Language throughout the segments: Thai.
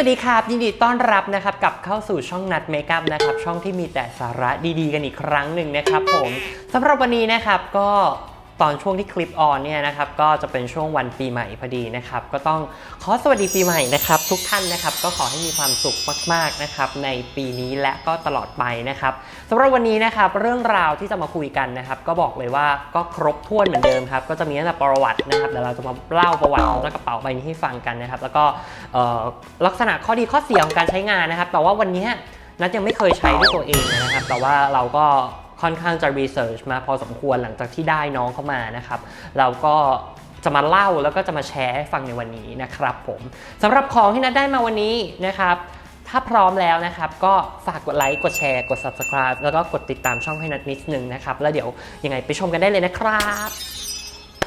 วัสดีครับ ยินดีต้อนรับนะครับกับเข้าสู่ช่องนัดเมคอัพนะครับช่องที่มีแต่สาระดีๆ กันอีกครั้งหนึ่งนะครับผมสำหรับวันนี้นะครับก็ ตอนช่วงที่คลิปออนเนี่ยนะครับก็จะเป็นช่วงวันปีใหม่พอดีนะครับ ก็ต้องขอสวัสดีปีใหม่นะครับ ทุกท่านนะครับก็ขอให้มีความสุขมากๆนะครับในปีนี้และก็ตลอดไปนะครับสำหรับวันนี้นะครับเรื่องราวที่จะมาคุยกันนะครับก็บอกเลยว่าก็ครบถ้วนเหมือนเดิมครับก็จะมีตั้งแต่ประวัตินะครับเดี๋ยวเราจะมาเล่าประวัติของเจ้ากระเป๋าใบนี้ให้ฟังกันนะครับ แล้วก็ลักษณะข้อดีข้อเสียของการใช้งานนะครับ แต่ว่าวันนี้นัทยังไม่เคยใช้ด้วยตัวเองนะครับ แต่ว่าเราก็ ค่อนข้างจะรีเสิร์ชมาพอสมควรหลังจากที่ได้น้องเข้ามานะครับเราก็จะมาเล่าแล้วก็จะมาแชร์ให้ฟังในวันนี้นะครับผมสำหรับของที่นัดได้มาวันนี้นะครับถ้าพร้อมแล้วนะครับก็ฝากกดไลค์กดแชร์กด subscribe แล้วก็กดติดตามช่องให้นัดนิดนึงนะครับ แล้วเดี๋ยวยังไงไปชมกันได้เลยนะครับ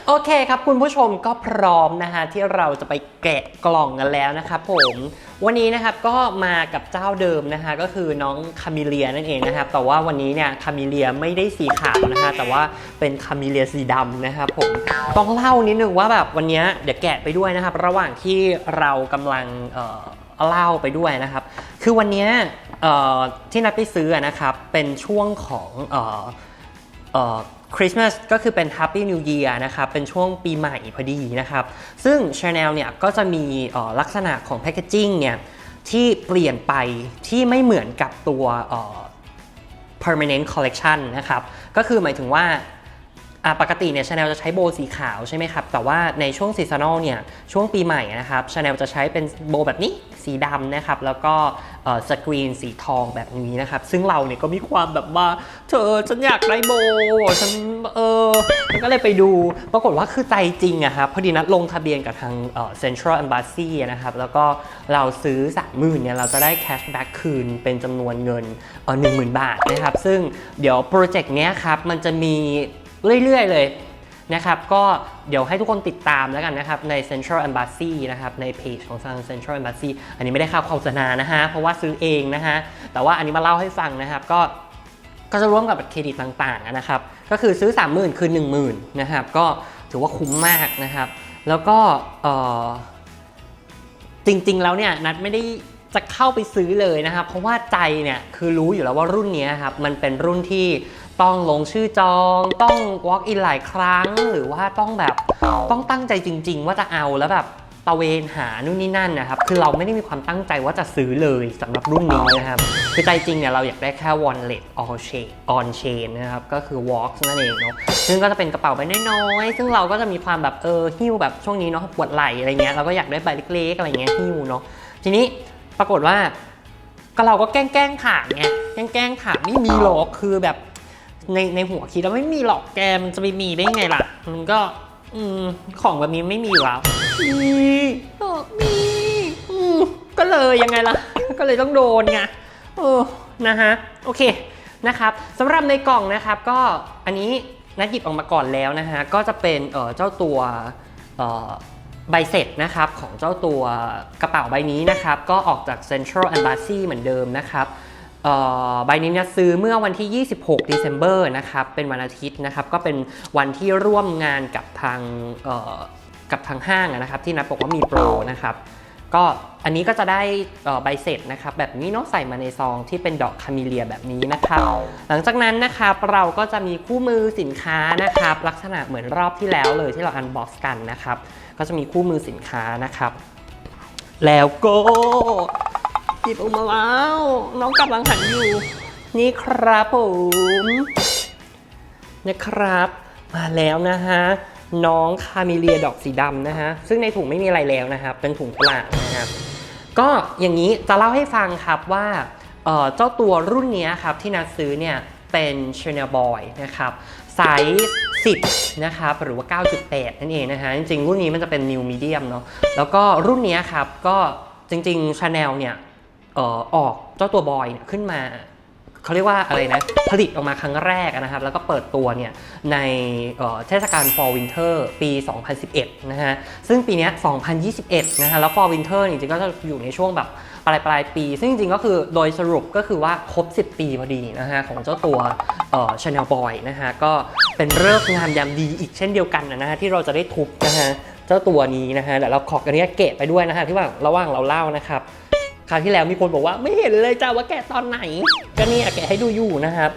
โอเคครับคุณผู้ชมก็พร้อมนะฮะที่เราจะไปแกะกล่องกันแล้วนะครับผมวันนี้นะครับก็มากับเจ้าเดิมนะฮะก็คือน้องคามิเลียนั่นเองนะครับแต่ว่าวันนี้เนี่ยคามิเลียไม่ได้สีขาวนะฮะแต่ว่าเป็นคามิเลียสีดำนะครับผมต้องเล่านิดนึงว่าแบบวันนี้เดี๋ยวแกะไปด้วยนะครับ ระหว่างที่เรากำลังเล่าไปด้วยนะครับ คือวันนี้ที่นัดไปซื้อนะครับเป็นช่วงของ คริสต์มาสก็คือเป็น Happy New Year นะครับ เป็นช่วงปีใหม่พอดีนะครับ ซึ่ง Chanel เนี่ยก็จะมีลักษณะของแพคเกจจิ้งเนี่ยที่เปลี่ยนไปที่ไม่เหมือนกับตัว permanent collection นะครับ ก็คือหมายถึงว่า อะปกติเนี่ยชาแนลจะใช้โบสีขาวใช่ไหมครับ แต่ว่าในช่วงซีซันอลเนี่ยช่วงปีใหม่นะครับชาแนลจะใช้เป็นโบแบบนี้สีดำนะครับ แล้วก็สกรีนสีทองแบบนี้นะครับ ซึ่งเราเนี่ยก็มีความแบบว่า เธอฉันอยากได้โบฉันเออมันก็เลยไปดูปรากฏว่าคือใจจริงอะครับพอดีนัดลงทะเบียนกับทางเอ่อ Central Embassy นะครับ แล้วก็เราซื้อสามหมื่นเนี่ยเราจะได้แคชแบ็กคืนเป็นจำนวนเงินหนึ่งหมื่นบาทนะครับ ซึ่งเดี๋ยวโปรเจกต์เนี้ยครับมันจะมี เรื่อยๆเลยนะครับก็เดี๋ยวให้ทุกคนติดตามแล้วกันนะครับใน Central Embassy นะครับในเพจของทาง Central Embassy อันนี้ไม่ได้ค่าโฆษณานะฮะเพราะว่าซื้อเองนะฮะแต่ว่าอันนี้มาเล่าให้ฟังนะครับก็ก็จะร่วมกับบัตรเครดิตต่างๆนะครับก็คือซื้อ 30,000 คือ10,000นะครับก็ถือว่าคุ้มมากนะครับ แล้วก็จริงๆแล้วเนี่ยนัดไม่ได้จะเข้าไปซื้อเลยนะครับ เพราะว่าใจเนี่ยคือรู้อยู่แล้วว่ารุ่นนี้ครับมันเป็นรุ่นที่ ต้องลงชื่อจอง ต้อง walk in หลายครั้ง หรือว่าต้องแบบต้องตั้งใจจริง ๆ ว่าจะเอาแล้วแบบตะเวนหานู่นนี่นั่นนะครับ คือเราไม่ได้มีความตั้งใจว่าจะซื้อเลยสำหรับรุ่นนี้นะครับ คือใจจริงเนี่ยเราอยากได้แค่ wallet all chain on chain นะครับ ก็คือ walk นั่นเองเนาะ ซึ่งก็จะเป็นกระเป๋าใบน้อยๆ ซึ่งเราก็จะมีความแบบเออหิ้วแบบช่วงนี้เนาะปวดไหล่อะไรเงี้ย เราก็อยากได้ใบเล็กๆอะไรเงี้ยหิ้วเนาะ ทีนี้ปรากฏว่าก็เราก็แกล้งแกล้งถามไงแกล้งแกล้งถามไม่มีหรอกคือแบบ ในในหัวคิดแล้วไม่มีหรอกแกมันจะไปมีได้ไงล่ะ มันก็ อืมของแบบนี้ไม่มีอยู่แล้วมีเออมีอืมก็เลยยังไงล่ะ ก็เลยต้องโดนไงเออนะฮะโอเคนะครับสำหรับในกล่องนะครับก็อันนี้นัดหยิบออกมาก่อนแล้วนะฮะก็จะเป็นเออเจ้าตัวเออใบเสร็จนะครับของเจ้าตัวกระเป๋าใบนี้นะครับ ก็ออกจาก Central Embassy เหมือนเดิมนะครับเอ่อ ใบนี้เนี่ยซื้อเมื่อวันที่ 26 December นะครับ เป็นวันอาทิตย์นะครับ ก็เป็นวันที่ร่วมงานกับทางกับทางห้างนะครับ ที่นัดบอกว่ามีโปรนะครับ ก็อันนี้ก็จะได้ใบเสร็จนะครับ แบบนี้เนาะใส่มาในซองที่เป็นดอกคามิเลียแบบนี้นะครับ หลังจากนั้นนะครับเราก็จะมีคู่มือสินค้านะครับ ลักษณะเหมือนรอบที่แล้วเลยที่เราอันบ็อกซ์กันนะครับ ก็จะมีคู่มือสินค้านะครับ แล้วก็ หยิบออกมาแล้วน้องกำลังหันอยู่ นี่ครับผมนะครับ มาแล้วนะฮะน้องคาเมเลียดอกสีดำนะฮะซึ่งในถุงไม่มีอะไรแล้วนะครับ เป็นถุงเปล่านะครับก็อย่างนี้จะเล่าให้ฟังครับว่าเออจ้าตัวรุ่นนี้ครับที่นัดซื้อเนี่ยเป็น Chanel Boy นะครับไซส์10 นะครับหรือว่า 9.8 นั่นเองนะฮะจริงๆ รุ่นนี้มันจะเป็น New Medium เนาะแล้วก็รุ่นนี้ครับก็จริงๆ Chanel เนี่ย อ่อออกเจ้าตัวบอยเนี่ยขึ้นมาเขาเรียกว่าอะไรนะ ผลิตออกมาครั้งแรกนะครับ แล้วก็เปิดตัวเนี่ยในเทศกาล Fall Winter ปี 2011 นะฮะ ซึ่งปีนี้ย2021 นะฮะ แล้ว Fall Winter จริงๆก็จะอยู่ในช่วงแบบปลายปลายปี ซึ่งจริงๆก็คือโดยสรุปก็คือว่าครบ 10 ปีพอดีนะฮะ ของเจ้าตัวเอ่อ Chanel Boy นะฮะ ก็เป็นเลิกงามยามดีอีกเช่นเดียวกันนะฮะ ที่เราจะได้ทุบนะฮะ เจ้าตัวนี้นะฮะเดี๋ยวเราขอกันนี้เกะไปด้วยนะฮะที่ว่าระหว่างเราเล่านะครับ คราวที่แล้วมีคนบอกว่าไม่เห็นเลยจ้าว่าแกะตอนไหน ก็นี่แกะให้ดูอยู่นะครับ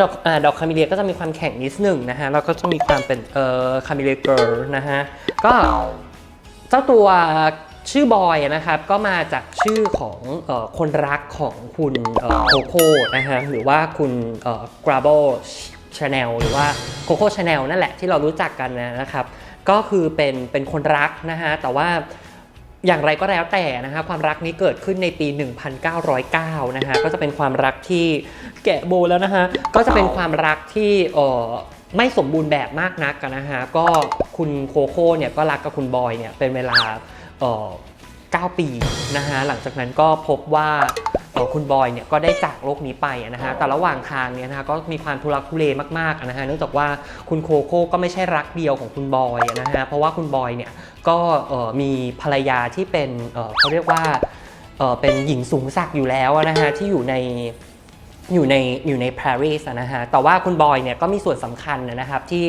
ดอกอาดอกคาเมเลียก็จะมีความแข็งนิดหนึ่งนะฮะแล้วก็จะมีความเป็นเอ่อคาเมเลียเกิร์ลนะฮะก็เจ้าตัวชื่อบอยนะครับก็มาจากชื่อของออคนรักของคุณโคโค่นะฮะหรือว่าคุณกราโบชาแนลหรือว่าโคโค่ชาแนลนั่นแหละที่เรารู้จักกันนะครับ ก็คือเป็นเป็นคนรักนะฮะแต่ว่า อย่างไรก็แล้วแต่นะคะความรักนี้เกิดขึ้นในปี 1909 นะฮะก็จะเป็นความรักที่แกะโบแล้วนะฮะก็จะเป็นความรักที่เออไม่สมบูรณ์แบบมากนักนะฮะก็คุณโคโค่เนี่ยก็รักกับคุณบอยเนี่ยเป็นเวลาเออ9ปีนะฮะหลังจากนั้นก็พบว่า เอ่อคุณบอยเนี่ยก็ได้จากโลกนี้ไปนะฮะแต่ระหว่างทางเนี่ยนะฮะก็มีความทุรักทุเลมากๆนะฮะเนื่องจากว่าคุณโคโค่ก็ไม่ใช่รักเดียวของคุณบอยนะฮะเพราะว่าคุณบอยเนี่ยก็มีภรรยาที่เป็นเขาเรียกว่าเป็นหญิงสูงศักดิ์อยู่แล้วนะฮะที่อยู่ใน อยู่ในอยู่ในปารีสนะฮะ แต่ว่าคุณบอยเนี่ยก็มีส่วนสำคัญนะครับที่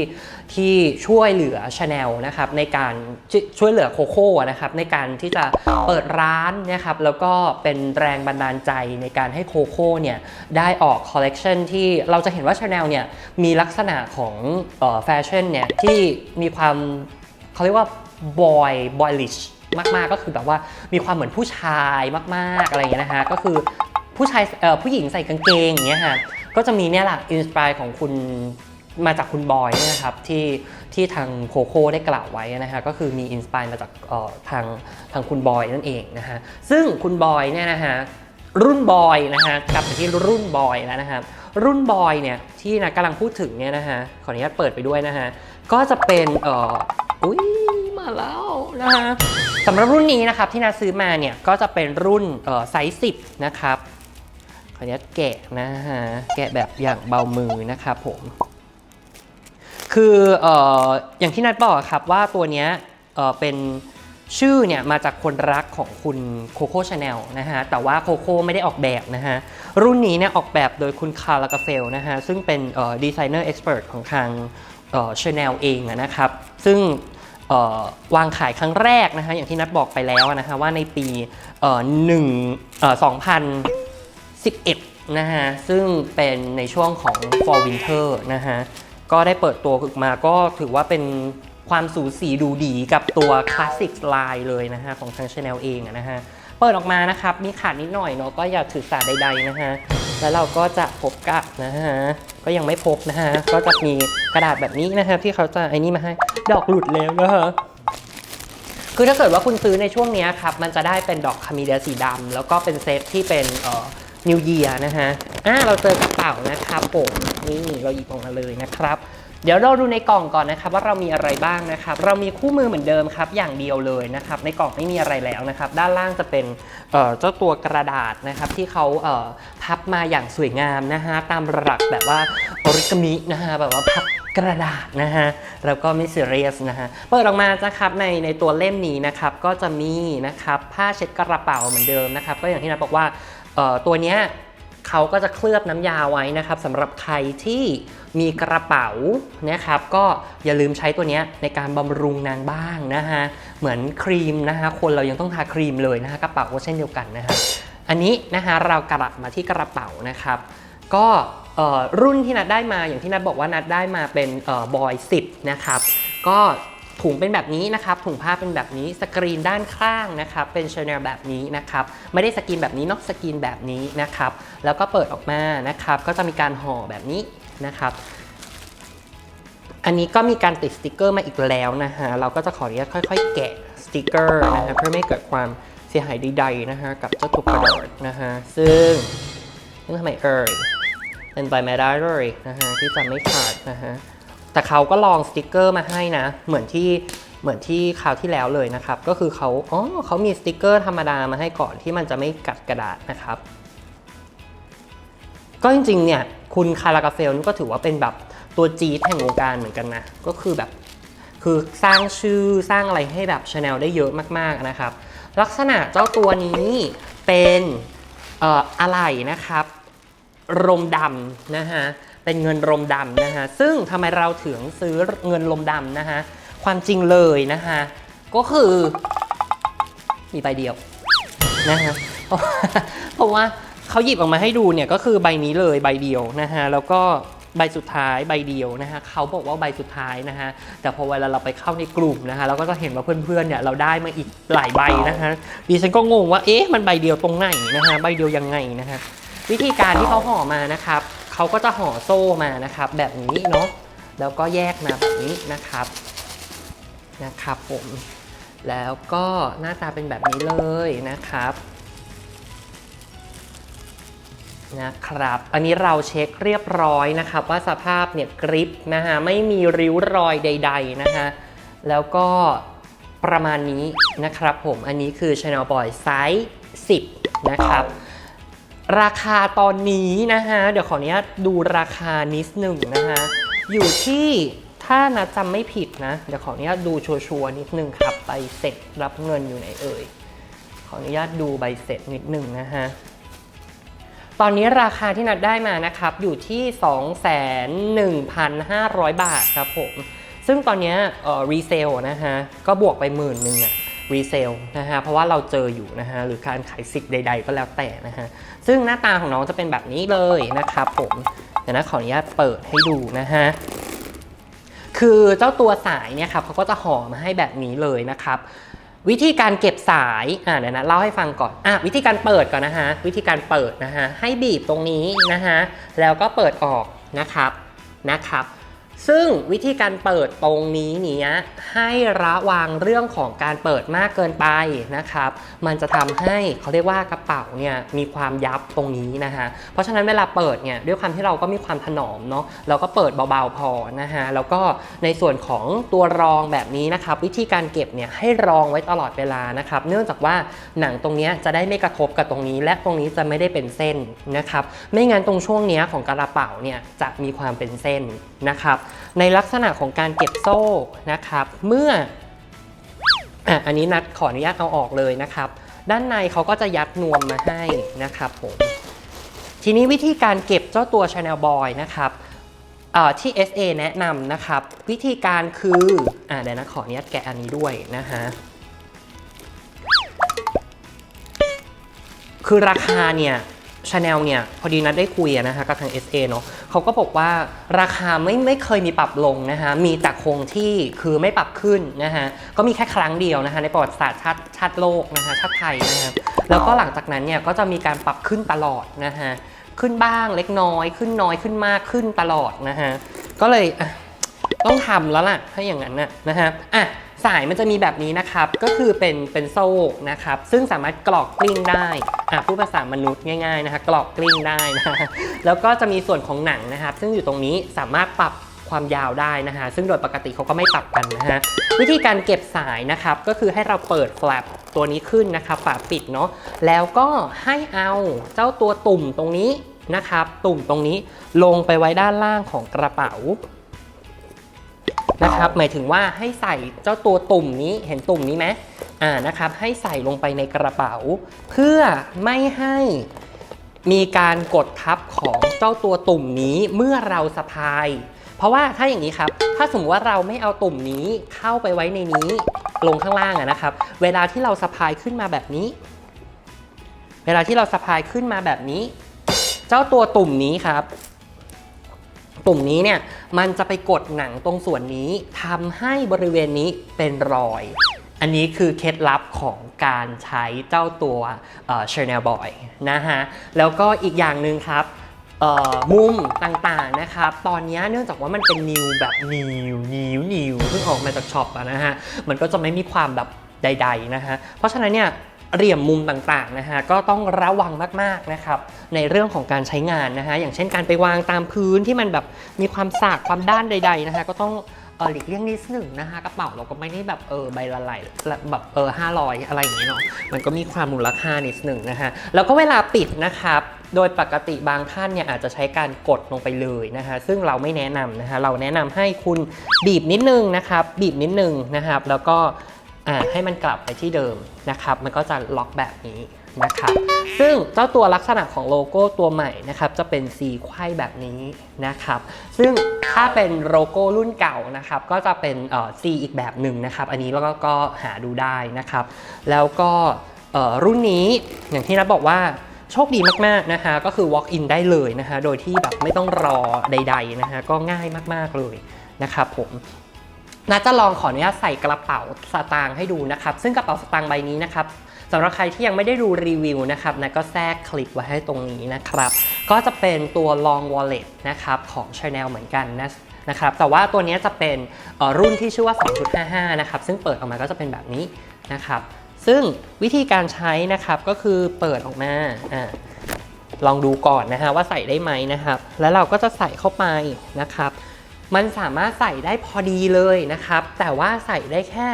ที่ช่วยเหลือชาแนลนะครับในการชช่วยเหลือโคโค่นะครับในการที่จะเปิดร้านนะครับแล้วก็เป็นแรงบันดาลใจในการให้โคโค่เนี่ยได้ออกคอลเลกชันที่เราจะเห็นว่าชาแนลเนี่ยมีลักษณะของแฟชั่นเนี่ยที่มีความเขาเรียกว่าบอยบอยลิชมากๆก็คือแบบว่ามีความเหมือนผู้ชายมาก ๆ อะไรเงี้ยนะฮะ ก็คือ ผู้ชายเอ่อผู้หญิงใส่กางเกงอย่างเงี้ยฮะก็จะมีเนี่ยแหละอินสปายของคุณมาจากคุณบอยเนี่ยนะครับที่ที่ทางโคโค่ได้กล่าวไว้นะฮะก็คือมีอินสปายมาจากทางทางคุณบอยนั่นเองนะฮะซึ่งคุณบอยเนี่ยนะฮะรุ่นบอยนะฮะกลับมาที่รุ่นบอยแล้วนะครับรุ่นบอยเนี่ยที่นะกำลังพูดถึงเนี่ยนะฮะขออนุญาตเปิดไปด้วยนะฮะก็จะเป็นเอ่ออุ้ยมาแล้วนะฮะสำหรับรุ่นนี้นะครับที่นาซื้อมาเนี่ยก็จะเป็นรุ่นเออไซส์10นะครับ ขออนุญาตแกะนะฮะ แกะแบบอย่างเบามือนะครับผม คือออย่างที่นัดบอกครับว่าตัวเนี้ยเเป็นชื่อเนี่ยมาจากคนรักของคุณโคโค่ชาแนลนะฮะ แต่ว่าโคโค่ไม่ได้ออกแบบนะฮะ รุ่นนี้เนี่ยออกแบบโดยคุณคาร์ลกาเฟลนะฮะ ซึ่งเป็นดีไซเนอร์เอ็กซ์เพรสของทางชาแนลเองนะครับ ซึ่งวางขายครั้งแรกนะฮะ อย่างที่นัดบอกไปแล้วนะฮะว่าในปีหนึ่งเอ่อ2011น 11 นะฮะ ซึ่งเป็นในช่วงของ Fall Winter นะฮะ ก็ได้เปิดตัวขึ้นมาก็ถือว่าเป็นความสูสีดูดีกับตัวคลาสสิกไลน์เลยนะฮะ ของทาง Chanel เองนะฮะ เปิดออกมานะครับ มีขาดนิดหน่อยเนาะก็อย่าถือสาใดๆนะฮะ แล้วเราก็จะพบกับนะฮะ ก็ยังไม่พบนะฮะ ก็จะมีกระดาษแบบนี้นะฮะที่เขาจะไอ้นี่มาให้ดอกหลุดแล้วนะฮะคือถ้าเกิดว่าคุณซื้อในช่วงนี้ครับ มันจะได้เป็นดอกคาเมิเลียสีดำแล้วก็เป็นเซตที่เป็นเอ่อ นิวเยียนะฮะอ่าเราเจอกระเป๋านะครับผมนี่เราหยิบออกมาเลยนะครับเดี๋ยวเราดูในกล่องก่อนนะครับว่าเรามีอะไรบ้างนะครับ เรามีคู่มือเหมือนเดิมครับ อย่างเดียวเลยนะครับ ในกล่องไม่มีอะไรแล้วนะครับ ด้านล่างจะเป็นเจ้าตัวกระดาษนะครับที่เขาเพับมาอย่างสวยงามนะฮะตามหลักแบบว่าออริกามินะฮะแบบว่าพับกระดาษนะฮะแล้วก็ไม่ซีเรียสนะฮะเปิดออกมานะครับในในตัวเล่มนี้นะครับก็จะมีนะครับผ้าเช็ดกระเป๋าเหมือนเดิมนะครับ ก็อย่างที่นัทบอกว่า ตัวเนี้ยเขาก็จะเคลือบน้ำยาไว้นะครับสำหรับใครที่มีกระเป๋านะครับก็อย่าลืมใช้ตัวเนี้ยในการบำรุงนางบ้างนะฮะเหมือนครีมนะฮะคนเรายังต้องทาครีมเลยนะฮะกระเป๋าก็เช่นเดียวกันนะฮะอันนี้นะฮะเรากลับมาที่กระเป๋านะครับ ก็รุ่นที่นัดได้มาอย่างที่นัดบอกว่านัดได้มาเป็นบอย10นะครับก็ ถุงเป็นแบบนี้นะครับ ถุงผ้าเป็นแบบนี้ สกรีนด้านข้างนะครับ เป็นชแนลแบบนี้นะครับ ไม่ได้สกรีนแบบนี้เนอกสกรีนแบบนี้นะครับ แล้วก็เปิดออกมานะครับ ก็จะมีการห่อแบบนี้นะครับ อันนี้ก็มีการติดสติกเกอร์มาอีกแล้วนะฮะ เราก็จะขออนุญาตค่อย ๆ แกะสติกเกอร์นะฮะเพื่อไม่เกิดความเสียหายใดๆนะฮะกับเจ้าตัวกระดาษนะฮะ ซึ่งซึ่งทำไมเอ่ยเป็นไปไม่ได้เลยนะฮะที่จะไม่ขาดนะฮะ แต่เขาก็ลองสติกเกอร์มาให้นะ เหมือนที่เหมือนที่คราวที่แล้วเลยนะครับ ก็คือเขาอ๋อเขามีสติกเกอร์ธรรมดามาให้ก่อนที่มันจะไม่กัดกระดาษนะครับ ก็จริงๆเนี่ยคุณคาราคาเฟลนี่ก็ถือว่าเป็นแบบตัวจี๊ดแห่งวงการเหมือนกันนะ ก็คือแบบคือสร้างชื่อสร้างอะไรให้แบบชาแนลได้เยอะมากๆนะครับ ลักษณะเจ้าตัวนี้เป็นอออะไรนะครับ รมดำนะฮะ เป็นเงินรมดำนะฮะ ซึ่งทำไมเราถึงซื้อเงินรมดำนะฮะ ความจริงเลยนะฮะ ก็คือมีใบเดียวนะฮะ เพราะว่าเขาหยิบออกมาให้ดูเนี่ยก็คือใบนี้เลยใบเดียวนะฮะ แล้วก็ใบสุดท้ายใบเดียวนะฮะเขาบอกว่าใบสุดท้ายนะฮะแต่พอเวลาเราไปเข้าในกลุ่มนะฮะเราก็จะเห็นว่าเพื่อนๆเนี่ยเราได้มาอีกหลายใบนะฮะดิฉันก็งงว่าเอ๊ะมันใบเดียวตรงไหนนะฮะใบเดียวยังไงนะฮะวิธีการที่เขาห่อมานะครับ เขาก็จะห่อโซ่มานะครับ แบบนี้เนาะแล้วก็แยกมาแบบนี้นะครับนะครับผมแล้วก็หน้าตาเป็นแบบนี้เลยนะครับนะครับ อันนี้เราเช็คเรียบร้อยนะครับ ว่าสภาพเนี่ยกริปนะฮะไม่มีริ้วรอยใด ๆนะฮะแล้วก็ประมาณนี้นะครับผมอันนี้คือ Channel Boy ไซส์ 10 นะครับ ราคาตอนนี้นะฮะเดี๋ยวขออนุญาตดูราคานิดหนึ่งนะฮะอยู่ที่ถ้านะจำไม่ผิดนะ เดี๋ยวขออนุญาตดูชัวร์ๆนิดนึงครับใบเสร็จรับเงินอยู่ไหนเอ่ยขออนุญาตดูใบเสร็จนิดหนึ่งนะฮะตอนนี้ราคาที่นัดได้มานะครับอยู่ที่ 21,500 บาทครับผม ซึ่งตอนนี้เอ่อรีเซลนะฮะก็บวกไปหมื่นหนึ่งอะ รีเซลนะฮะเพราะว่าเราเจออยู่นะฮะหรือการขายสิทธิ์ใด ๆ ก็แล้วแต่นะฮะซึ่งหน้าตาของน้องจะเป็นแบบนี้เลยนะครับผมเดี๋ยวนะขออนุญาตเปิดให้ดูนะฮะคือเจ้าตัวสายเนี่ยครับเขาก็จะห่อมาให้แบบนี้เลยนะครับวิธีการเก็บสายอ่าเดี๋ยวนะเล่าให้ฟังก่อนอะวิธีการเปิดก่อนนะฮะวิธีการเปิดนะฮะให้บีบตรงนี้นะฮะแล้วก็เปิดออกนะครับนะครับ ซึ่งวิธีการเปิดตรงนี้เนี้ยให้ระวังเรื่องของการเปิดมากเกินไปนะครับ มันจะทำให้เขาเรียกว่ากระเป๋าเนี่ยมีความยับตรงนี้นะฮะ เพราะฉะนั้นเวลาเปิดเนี่ยด้วยความที่เราก็มีความถนอมเนาะเราก็เปิดเบาๆพอนะฮะ แล้วก็ในส่วนของตัวรองแบบนี้นะครับ วิธีการเก็บเนี่ยให้รองไว้ตลอดเวลานะครับ เนื่องจากว่าหนังตรงนี้จะได้ไม่กระทบกับตรงนี้ และตรงนี้จะไม่ได้เป็นเส้นนะครับ ไม่งั้นตรงช่วงเนี้ยของกระเป๋าเนี่ยจะมีความเป็นเส้นนะครับในลักษณะของการเก็บโซ่นะครับ เมื่ออะอันนี้นัดขออนุญาตเอาออกเลยนะครับ ด้านในเขาก็จะยัดนวมมาให้นะครับผมทีนี้วิธีการเก็บเจ้าตัว Channel Boy นะครับเอ่อที่ SA แนะนำนะครับ วิธีการคืออ่าเดี๋ยวนะขออนุญาตแกะอันนี้ด้วยนะฮะคือราคาเนี่ย ชาแนลเนี่ยพอดีนัดได้คุยนะคะกับทาง SA เนาะเขาก็บอกว่าราคาไม่ไม่เคยมีปรับลงนะคะมีแต่คงที่คือไม่ปรับขึ้นนะคะก็มีแค่ครั้งเดียวนะคะในประวัติศาสตร์ชาติชาติโลกนะคะชาติไทยนะคะแล้วก็หลังจากนั้นเนี่ยก็จะมีการปรับขึ้นตลอดนะคะขึ้นบ้างเล็กน้อยขึ้นน้อยขึ้นมากขึ้นตลอดนะคะก็เลยต้องทำแล้วล่ะถ้าอย่างนั้นนะนะฮะอะ สายมันจะมีแบบนี้นะครับ ก็คือเป็นเป็นโซ่นะครับ ซึ่งสามารถกรอกกลิ้งได้อะพูดภาษามนุษย์ง่ายๆนะคะกรอกกลิ้งได้นะฮะแล้วก็จะมีส่วนของหนังนะครับ ซึ่งอยู่ตรงนี้สามารถปรับความยาวได้นะฮะซึ่งโดยปกติเขาก็ไม่ปรับกันนะฮะวิธีการเก็บสายนะครับก็คือให้เราเปิดแฟลปตัวนี้ขึ้นนะครับฝาปิดเนาะแล้วก็ให้เอาเจ้าตัวตุ่มตรงนี้นะครับ ตุ่มตรงนี้ลงไปไว้ด้านล่างของกระเป๋า นะครับหมายถึงว่าให้ใส่เจ้าตัวตุ่มนี้เห็นตุ่มนี้ไหมอ่านะครับให้ใส่ลงไปในกระเป๋า เพื่อไม่ให้มีการกดทับของเจ้าตัวตุ่มนี้เมื่อเราสะพาย เพราะว่าถ้าอย่างนี้ครับ ถ้าสมมติว่าเราไม่เอาตุ่มนี้เข้าไปไว้ในนี้ลงข้างล่างอะนะครับ เวลาที่เราสะพายขึ้นมาแบบนี้ เวลาที่เราสะพายขึ้นมาแบบนี้ เจ้าตัวตุ่มนี้ครับ ปุ่มนี้เนี่ยมันจะไปกดหนังตรงส่วนนี้ทำให้บริเวณนี้เป็นรอย อันนี้คือเคล็ดลับของการใช้เจ้าตัวเอ่อ Chanel Boy นะฮะ แล้วก็อีกอย่างหนึ่งครับมุมต่างๆนะครับ ตอนนี้เนื่องจากว่ามันเป็นนิวแบบนิวนิวนิวเพิ่งออกมาจากช็อปนะฮะ มันก็จะไม่มีความแบบใดๆนะฮะ เพราะฉะนั้นเนี่ย เหลี่ยมมุมต่างๆนะฮะก็ต้องระวังมากๆนะครับในเรื่องของการใช้งานนะฮะอย่างเช่นการไปวางตามพื้นที่มันแบบมีความสากความด้านใด ๆ นะฮะก็ต้องเออหลีกเลี่ยงนิดหนึ่งนะคะกระเป๋าเราก็ไม่ได้แบบเออใบละไหลแบบเออห้าร้อยอะไรอย่างเงี้ยเนาะมันก็มีความมูลค่านิดหนึ่งนะฮะแล้วก็เวลาปิดนะครับโดยปกติบางท่านเนี่ยอาจจะใช้การกดลงไปเลยนะคะซึ่งเราไม่แนะนำนะคะเราแนะนำให้คุณบีบนิดนึงนะครับบีบนิดนึงนะครับแล้วก็ อ่าให้มันกลับไปที่เดิมนะครับ มันก็จะล็อกแบบนี้นะครับ ซึ่งเจ้าตัวลักษณะของโลโก้ตัวใหม่นะครับ จะเป็นสีไขว้แบบนี้นะครับ ซึ่งถ้าเป็นโลโก้รุ่นเก่านะครับ ก็จะเป็นเอ่อ C อีกแบบหนึ่งนะครับ อันนี้เราก็ก็หาดูได้นะครับ แล้วก็เอ่อรุ่นนี้อย่างที่นัทบอกว่าโชคดีมากๆนะคะก็คือ walk in ได้เลยนะคะโดยที่แบบไม่ต้องรอใด ๆนะคะก็ง่ายมากๆเลยนะครับผม นัทจะลองขออนุญาตใส่กระเป๋าสตางค์ให้ดูนะครับ ซึ่งกระเป๋าสตางค์ใบนี้นะครับสำหรับใครที่ยังไม่ได้ดูรีวิวนะครับนะก็แทรกคลิปไว้ให้ตรงนี้นะครับ ก็จะเป็นตัว long wallet นะครับของ Chanel เหมือนกันนะนะครับ แต่ว่าตัวนี้จะเป็นรุ่นที่ชื่อว่า 2.55 นะครับ ซึ่งเปิดออกมาก็จะเป็นแบบนี้นะครับ ซึ่งวิธีการใช้นะครับก็คือเปิดออกมาอ่าลองดูก่อนนะฮะว่าใส่ได้ไหมนะครับ แล้วเราก็จะใส่เข้าไปนะครับ มันสามารถใส่ได้พอดีเลยนะครับ แต่ว่าใส่ได้แค่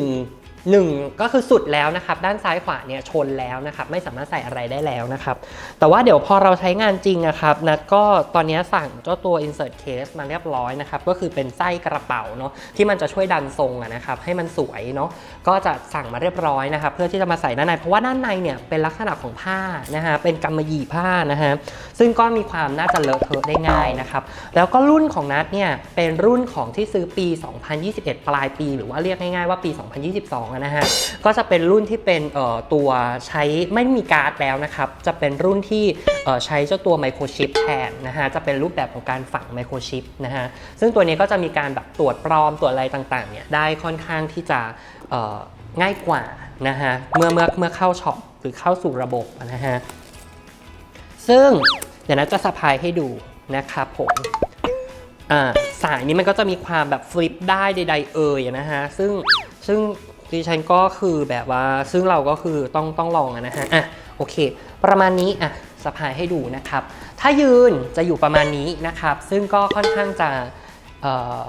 1 1 ก็คือสุดแล้วนะครับด้านซ้ายขวาเนี่ยชนแล้วนะครับไม่สามารถใส่อะไรได้แล้วนะครับแต่ว่าเดี๋ยวพอเราใช้งานจริงนะครับนัดก็ตอนนี้สั่งเจ้าตัว insert case มาเรียบร้อยนะครับก็คือเป็นไส้กระเป๋าเนาะที่มันจะช่วยดันทรงนะครับให้มันสวยเนาะก็จะสั่งมาเรียบร้อยนะครับเพื่อที่จะมาใส่ด้านใน เพราะว่าด้านในเนี่ยเป็นลักษณะของผ้านะฮะเป็นกำมะหยี่ผ้านะฮะซึ่งก็มีความน่าจะเลอะเทอะได้ง่ายนะครับแล้วก็รุ่นของนัดเนี่ยเป็นรุ่นของที่ซื้อปี 2021 ปลายปี หรือว่าเรียกง่ายๆว่าปี 2022นะฮะก็จะเป็นรุ่นที่เป็นตัวใช้ไม่มีการ์ดแล้วนะครับจะเป็นรุ่นที่ใช้เจ้าตัวไมโครชิปแทนนะฮะจะเป็นรูปแบบของการฝังไมโครชิปนะฮะซึ่งตัวนี้ก็จะมีการแบบตรวจปลอมตรวจอะไรต่างๆเนี่ยได้ค่อนข้างที่จะง่ายกว่านะฮะเมื่อเมื่อเมื่อเข้าช็อปหรือเข้าสู่ระบบนะฮะซึ่งเดี๋ยวนะจะสะพายให้ดูนะครับผมสายนี้มันก็จะมีความแบบฟลิปได้ใดๆเอ่ยนะฮะซึ่งซึ่ง ดิฉันก็คือแบบว่าซึ่งเราก็คือต้องต้องลองนะฮะอะโอเค ประมาณนี้อะสะพายให้ดูนะครับ ถ้ายืนจะอยู่ประมาณนี้นะครับ ซึ่งก็ค่อนข้างจะออ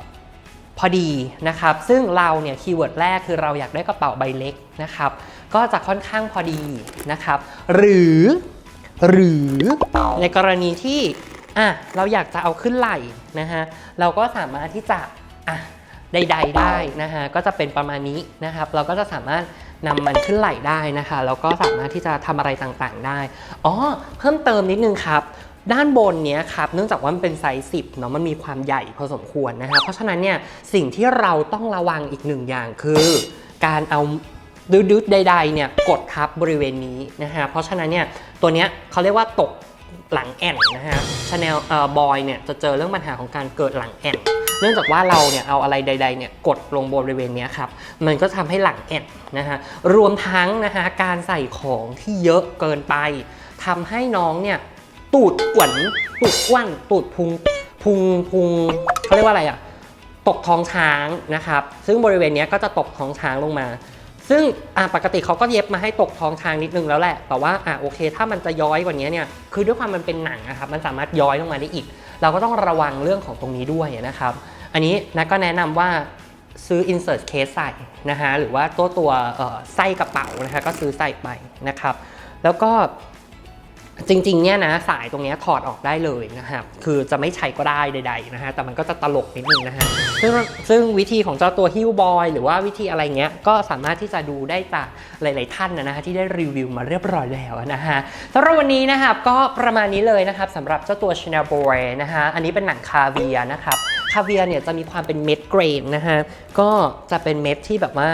พอดีนะครับ ซึ่งเราเนี่ยคีย์เวิร์ดแรกคือเราอยากได้กระเป๋าใบเล็กนะครับ ก็จะค่อนข้างพอดีนะครับ หรือหรือในกรณีที่อะเราอยากจะเอาขึ้นไหล่นะฮะเราก็สามารถที่จะอะ ใด ๆ ได้นะฮะก็จะเป็นประมาณนี้นะครับ เราก็จะสามารถนำมันขึ้นไหล่ได้นะคะแล้วก็สามารถที่จะทำอะไรต่างๆได้อ๋อเพิ่มเติมนิดนึงครับด้านบนเนี้ยครับเนื่องจากว่ามันเป็นไซส์10เนาะมันมีความใหญ่พอสมควรนะฮะเพราะฉะนั้นเนี่ยสิ่งที่เราต้องระวังอีกหนึ่งอย่างคือ การเอาดืดๆใดๆเนี่ยกดทับบริเวณนี้นะฮะเพราะฉะนั้นเนี่ยตัวเนี้ยเขาเรียกว่าตกหลังแอนนะฮะชาแนลเอ่อบอยเนี่ยจะเจอเรื่องปัญหาของการเกิดหลังแอน เนื่องจากว่าเราเนี่ยเอาอะไรใดๆเนี่ยกดลงบริเวณนี้ครับมันก็ทำให้หลังแอนนะฮะรวมทั้งนะฮะการใส่ของที่เยอะเกินไปทำให้น้องเนี่ยตูดอ้วนตูดอ้วนตูดพุงพุงพุงเขาเรียกว่าอะไรอะตกท้องช้างนะครับ ซึ่งบริเวณนี้ก็จะตกท้องช้างลงมา ซึ่งปกติเขาก็เย็บมาให้ตกท้องช้างนิดนึงแล้วแหละ แต่ว่าอะโอเค ถ้ามันจะย้อยกว่านี้เนี่ย คือด้วยความมันเป็นหนังนะครับ มันสามารถย้อยลงมาได้อีก เราก็ต้องระวังเรื่องของตรงนี้ด้วยนะครับ อันนี้นะก็แนะนำว่าซื้อ insert case ใส่นะฮะหรือว่าตัวตัวเอ่อไส้กระเป๋านะคะก็ซื้อใส่ไปนะครับ แล้วก็ จริงๆเนี่ยนะสายตรงนี้ถอดออกได้เลยนะครับคือจะไม่ใช้ก็ได้ใดๆนะฮะแต่มันก็จะตลกนิดนึงนะฮะซึ่งซึ่งวิธีของเจ้าตัวฮิวบอยหรือว่าวิธีอะไรเงี้ยก็สามารถที่จะดูได้จากหลาย ๆ ท่านนะฮะที่ได้รีวิวมาเรียบร้อยแล้วนะฮะสำหรับวันนี้นะครับก็ประมาณนี้เลยนะครับสำหรับเจ้าตัว Chanel Boy นะฮะอันนี้เป็นหนังคาเวียนะครับคาเวียเนี่ยจะมีความเป็นเม็ดเกรนนะฮะก็จะเป็นเม็ดที่แบบว่า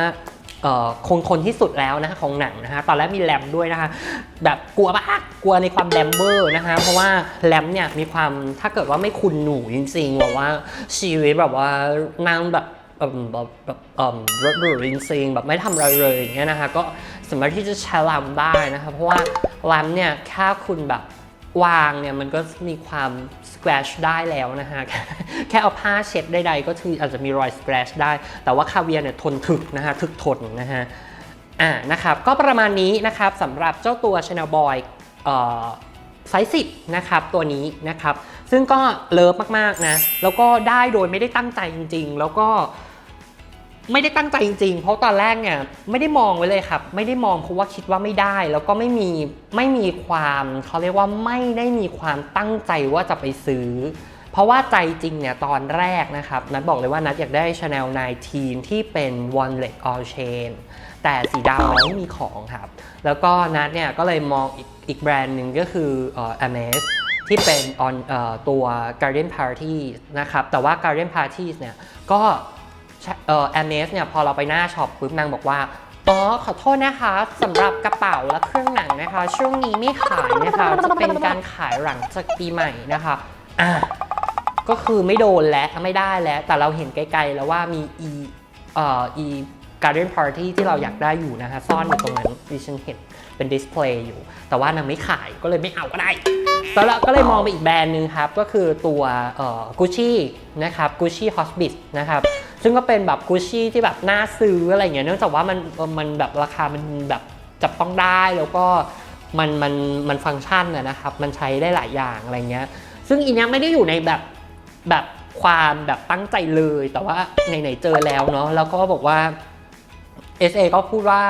คงคนที่สุดแล้วนะคะของหนังนะคะตอนแรกมีแรมด้วยนะคะ แบบกลัวมากลัวในความแรมเบอร์นะคะเพราะว่าแรมเนี่ยมีความถ้าเกิดว่าไม่คุณหนูจริงๆแบบว่าชีวิตแบบว่านางแบบแบบแบบอ่อรถหรูจริงๆแบบไม่ทำอะไรเลยอย่างเงี้ยนะคะก็สามารถที่จะใช้แรมได้นะคะเพราะว่าแรมเนี่ยแค่คุณแบบ วางเนี่ยมันก็มีความ scratch ได้แล้วนะฮะ แค่เอาผ้าเช็ดใดๆก็คืออาจจะมีรอย scratch ได้ แต่ว่าคาเวียเนี่ยทนถึกนะฮะ ถึกทนนะฮะ อ่า นะครับ ก็ประมาณนี้นะครับสำหรับเจ้าตัว Chanel Boy เอ่อไซส์10นะครับตัวนี้นะครับ ซึ่งก็เลิฟมากๆนะ แล้วก็ได้โดยไม่ได้ตั้งใจจริง ๆ แล้วก็ ไม่ได้ตั้งใจจริงๆ เพราะตอนแรกเนี่ยไม่ได้มองไว้เลยครับ ไม่ได้มองเพราะว่าคิดว่าไม่ได้ แล้วก็ไม่มีไม่มีความเขาเรียกว่าไม่ได้มีความตั้งใจว่าจะไปซื้อ เพราะว่าใจจริงเนี่ยตอนแรกนะครับ นัดบอกเลยว่านัดอยากได้ Chanel 19 ที่เป็น One Leg All Chain แต่สีดำไม่มีของครับ แล้วก็นัดเนี่ยก็เลยมองอีกอีกแบรนด์หนึ่งก็คือเอ่อ Hermes ที่เป็น on เอ่อตัว Garden Party นะครับ แต่ว่า Garden Party เนี่ยก็ เอ่อแอมเนสเนี่ยพอเราไปหน้าช็อปปุ๊บนางบอกว่าอ๋อขอโทษนะคะสำหรับกระเป๋าและเครื่องหนังนะคะ ช่วงนี้ไม่ขายนะคะจะเป็นการขายหลังจากปีใหม่นะคะอะก็คือไม่โดนแล้วไม่ได้แล้ว แต่เราเห็นไกลๆแล้วว่ามี e เอ่อ e garden party ที่เราอยากได้อยู่นะคะ ซ่อนอยู่ตรงนั้นดิฉันเห็นเป็นดิสเพลย์อยู่ แต่ว่านางไม่ขายก็เลยไม่เอาก็ได้แล้วเราก็เลยมองไปอีกแบรนด์หนึ่งครับ ก็คือตัวกุชชี่นะครับกุชชี่ฮอสบิสนะครับ ซึ่งก็เป็นแบบกุชชี่ที่แบบน่าซื้ออะไรเงี้ยเนื่องจากว่ามันมันแบบราคามันแบบจับต้องได้แล้วก็มันมันมันฟังก์ชันนะครับ มันใช้ได้หลายอย่างอะไรเงี้ย ซึ่งอีเนี้ยไม่ได้อยู่ในแบบแบบความแบบตั้งใจเลย แต่ว่าไหนๆเจอแล้วเนาะแล้วก็บอกว่า SA ก็พูดว่า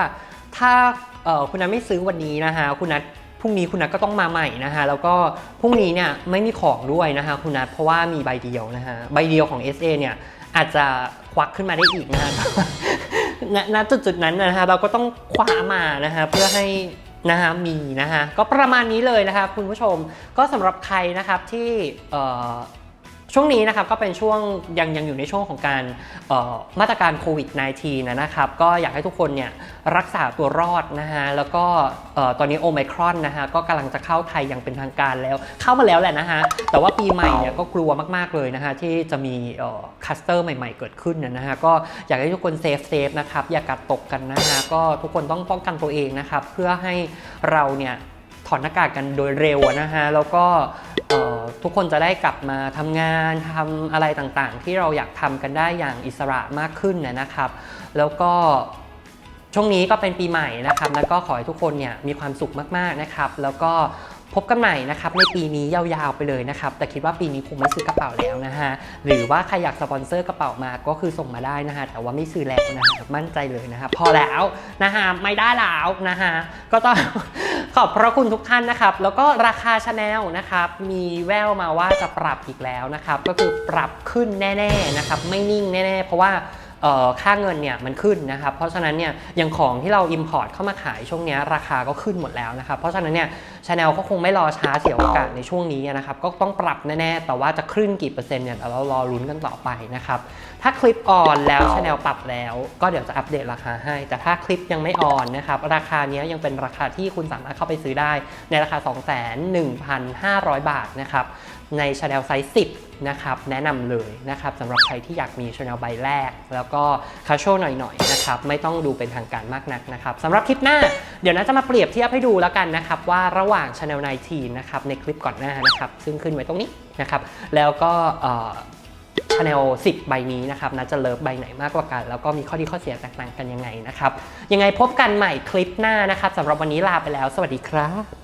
ถ้าคุณนัทไม่ซื้อวันนี้นะคะคุณนัทพรุ่งนี้คุณนัทก็ต้องมาใหม่นะคะแล้วก็พรุ่งนี้เนี่ยไม่มีของด้วยนะคะคุณนัทเพราะว่ามีใบเดียวนะคะใบเดียวของ SA เนี่ยอาจจะ ควักขึ้นมาได้อีกนะคะณณจุดๆนั้นนะคะเราก็ต้องคว้ามานะคะเพื่อให้นะฮะมีนะฮะก็ประมาณนี้เลยนะครับคุณผู้ชมก็สำหรับใครนะครับที่ ช่วงนี้นะครับก็เป็นช่วงยังยังอยู่ในช่วงของการมาตรการโควิด -19 นะครับ ก็อยากให้ทุกคนเนี่ยรักษาตัวรอดนะฮะแล้วก็ตอนนี้โอไมครอนนะฮะก็กำลังจะเข้าไทยอย่างเป็นทางการแล้ว เข้ามาแล้วแหละนะฮะแต่ว่าปีใหม่เนี่ยก็กลัวมาก ๆ เลยนะฮะที่จะมีคัสเตอร์ใหม่ ๆ เกิดขึ้นนะฮะก็อยากให้ทุกคนเซฟเซฟนะครับอย่ากัดตกกันนะฮะก็ทุกคนต้องป้องกันตัวเองนะครับเพื่อให้เราเนี่ยถอดหน้ากากกันโดยเร็วนะฮะแล้วก็ ทุกคนจะได้กลับมาทำงานทำอะไรต่างๆ ที่เราอยากทำกันได้อย่างอิสระมากขึ้นนะนะครับ แล้วก็ช่วงนี้ก็เป็นปีใหม่นะครับ แล้วก็ขอให้ทุกคนเนี่ยมีความสุขมากๆนะครับ แล้วก็พบกันใหม่นะครับในปีนี้ยาวๆไปเลยนะครับ แต่คิดว่าปีนี้คงไม่ซื้อกระเป๋าแล้วนะฮะ หรือว่าใครอยากสปอนเซอร์กระเป๋ามาก็คือส่งมาได้นะฮะ แต่ว่าไม่ซื้อแล้วนะฮะมั่นใจเลยนะครับพอแล้วนะฮะไม่ได้แล้วนะฮะก็ต้อง ขอบพระคุณทุกท่านนะครับ แล้วก็ราคาชาแนลนะครับ มีแววมาว่าจะปรับอีกแล้วนะครับ ก็คือปรับขึ้นแน่ ๆนะครับ ไม่นิ่งแน่ ๆ เพราะว่า ค่าเงินเนี่ยมันขึ้นนะครับเพราะฉะนั้นเนี่ยอย่างของที่เรา Import เข้ามาขายช่วงนี้ราคาก็ขึ้นหมดแล้วนะครับเพราะฉะนั้นเนี่ยชาแนลก็คงไม่รอช้าเสียโอกาสในช่วงนี้นะครับก็ต้องปรับแน่ๆ แต่ว่าจะขึ้นกี่เปอร์เซ็นต์เนี่ยเรารอลุ้นกันต่อไปนะครับถ้าคลิปออนแล้วชาแนลปรับแล้วก็เดี๋ยวจะอัปเดตราคาให้ แต่ถ้าคลิปยังไม่ออนนะครับราคานี้ยยังเป็นราคาที่คุณสามารถเข้าไปซื้อได้ในราคา 21,500 บาทนะครับ ในชาแนลไซส์ 10 นะครับ แนะนำเลยนะครับสำหรับใครที่อยากมีชาแนลใบแรก แล้วก็คาโชหน่อยๆนะครับ ไม่ต้องดูเป็นทางการมากนักนะครับสำหรับคลิปหน้า เดี๋ยวน่าจะมาเปรียบเทียบให้ดูแล้วกันนะครับ ว่าระหว่าง Channel 19นะครับ ในคลิปก่อนหน้านะครับ ซึ่งขึ้นไว้ตรงนี้นะครับ แล้วก็ชาแนล10 ใบนี้นะครับนะจะเลิฟใบไหนมากกว่ากัน แล้วก็มีข้อดีข้อเสียแตกต่างกันยังไงนะครับ ยังไงพบกันใหม่คลิปหน้านะครับสำหรับวันนี้ลาไปแล้ว สวัสดีครับ